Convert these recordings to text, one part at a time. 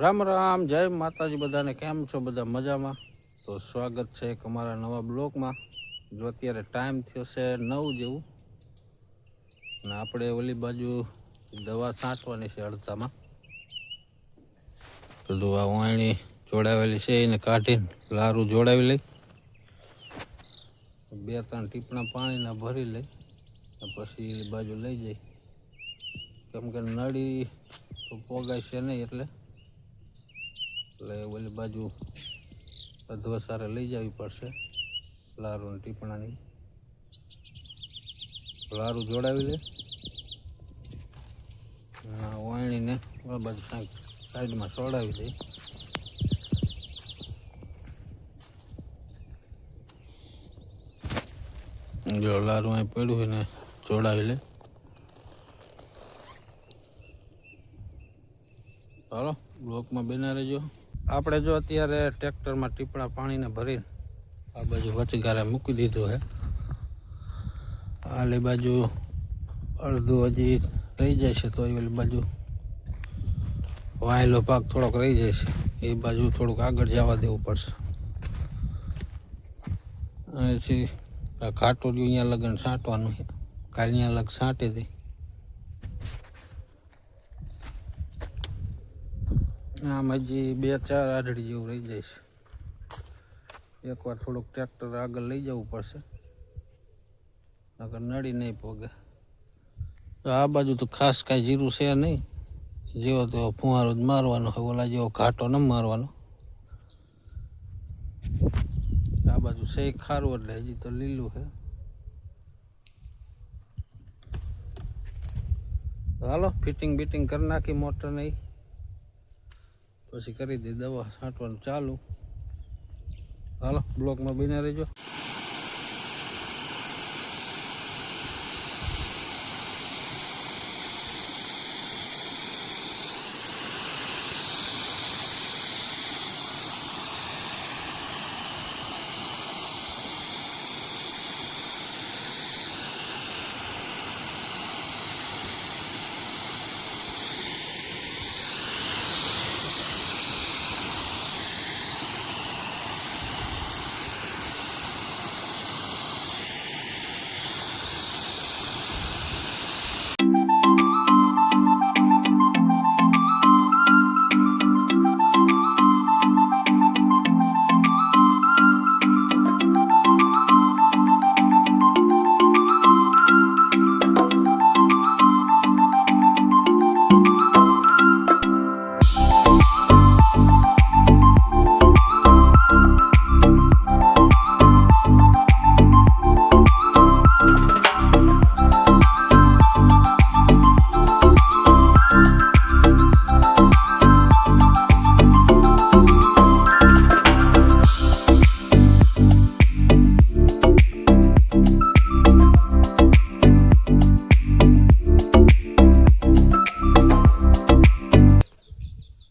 રામ રામ, જય માતાજી બધાને, કેમ છો બધા મજામાં? તો સ્વાગત છે એક અમારા નવા બ્લોગમાં. જો અત્યારે ટાઈમ થયો છે નવ જેવું, અને આપણે ઓલી બાજુ દવા છાંટવાની છે અડધામાં. બધું આ વાણી જોડાવેલી છે એને કાઢીને લારું જોડાવી લઈ. બે ત્રણ ટીપણા પાણીના ભરી લઈ પછી બાજુ લઈ જઈ. કેમ કે નળી તો પોગાય છે નહીં એટલે એટલે ઓલી બાજુ અધવસારે લઈ જવી પડશે લારું ટીપણાની. લારું જોડાવી લે. વાણીને બાજુ સાઈડમાં સોડાવી દઈ જો લારું અહીં પડ્યું હોય ને જોડાવી લે. ચાલો બ્લોકમાં બેના રહેજો. આપણે જો અત્યારે ટ્રેક્ટરમાં ટીપણા પાણીને ભરીને આ બાજુ વચગારે મૂકી દીધું છે. આલી બાજુ અડધું હજી રહી જાય છે, તો એ બાજુ વાયેલો ભાગ થોડોક રહી જાય છે. એ બાજુ થોડુંક આગળ જવા દેવું પડશે. પછી આ ખાટોડિયું અહીંયા લગન છાંટવાનું છે. કાલે અહીંયા લગ છાંટી દઈ આમ હજી બે ચાર આઢળી જેવું રહી છે. એકવાર થોડુંક ટ્રેક્ટર આગળ લઈ જવું પડશે. નકર નડી નહીં પોગે. તો આ બાજુ તો ખાસ કાંઈ જીરું છે નહીં. જેવો તેવો ફુવારો જ મારવાનો હોય, ઓલા જેવો ઘાટો ન મારવાનો. આ બાજુ છે ખારું, એટલે હજી તો લીલું છે. હાલો ફિટિંગ બિટિંગ કરી નાખી મોટર નહીં પછી કરી દઈ દવા છાંટવાનું ચાલુ. હાલો બ્લોકમાં બિના રહેજો.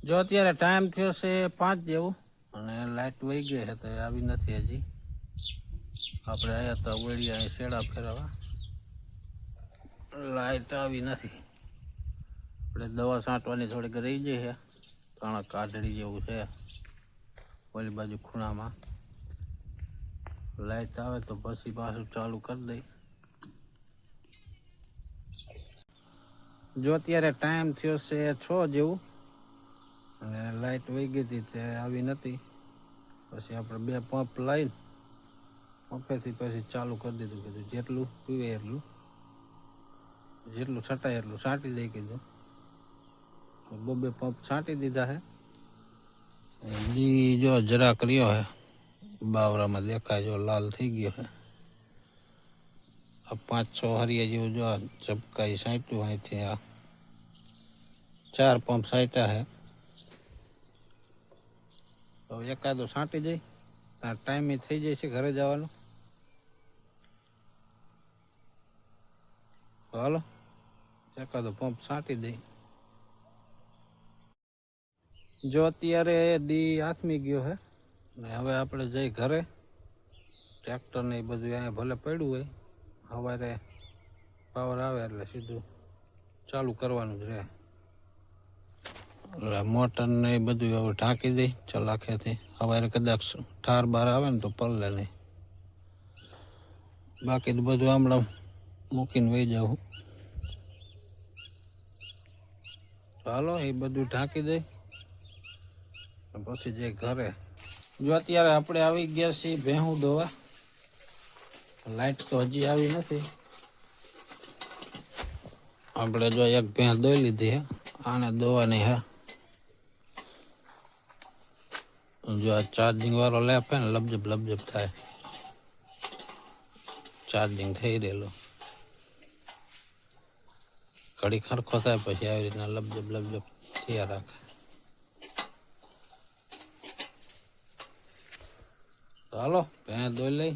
જો અત્યારે ટાઈમ થયો છે પાંચ જેવું, અને લાઇટ વહી ગઈ છે, તો આવી નથી હજી. આપણે આવ્યા હતા અહીં શેડા ફેરવવા. લાઇટ આવી નથી. આપણે દવા છાંટવાની થોડીક રહી ગઈ છે. ત્રણ કાઢડી જેવું છે. ઓલી બાજુ ખૂણામાં. લાઇટ આવે તો પછી પાછું ચાલુ કરી દઈ. જો અત્યારે ટાઈમ થયો છે છ જેવું અને લાઇટ વહી ગઈ હતી તે આવી નથી પછી આપણે બે પંપ લાવીને પંપેથી પછી ચાલુ કરી દીધું, કીધું જેટલું પીવે એટલું, જેટલું છટાય એટલું છાંટી દઈ કીધું. તો બબે પંપ છાંટી દીધા હે. ડી જો જરા કર્યો હે, બાવરામાં દેખાય જો લાલ થઈ ગયો હે. આ પાંચ છ હરિયા જેવું જો આ ઝબકાઈ સાંટ્યું અહીંથી આ ચાર પંપ સાંટ્યા હે. તો એકાદો છાંટી જાય ત્યાં ટાઈમે થઈ જાય છે ઘરે જવાનું. તો હાલો, એકાદો પંપ છાંટી દઈ. જો અત્યારે દી આથમી ગયો છે ને હવે આપણે જઈ ઘરે. ટ્રેક્ટર ને એ બધું અહીંયા ભલે પડ્યું હોય, સવારે પાવર આવે એટલે સીધું ચાલુ કરવાનું જ રહે. એટલે મોટર ને એ બધું હવે ઢાંકી દઈ ચલાખેથી સવારે કદાચ ઠાર બાર આવે ને તો પલ્લે નહીં બાકી તો બધું હમણાં મૂકીને વહી જાઉં ચાલો, એ બધું ઢાંકી દઈ પછી જે ઘરે. જો અત્યારે આપણે આવી ગયા છીએ ભેહું દોવા. લાઈટ તો હજી આવી નથી. આપણે જો એક ભેંસ દોઈ લીધી હે. આને દોવાની હે. જો આ ચાર્જિંગ વાળો લેપ હે ને, લબજબ લબજબ થાય. ચાર્જિંગ થઈ રહેલો. ઘડી ખરખો થાય, પછી આવી રીતના લબજબ લબજબ થયા રાખે. ચાલો ભેંસ દોઈ લઈ.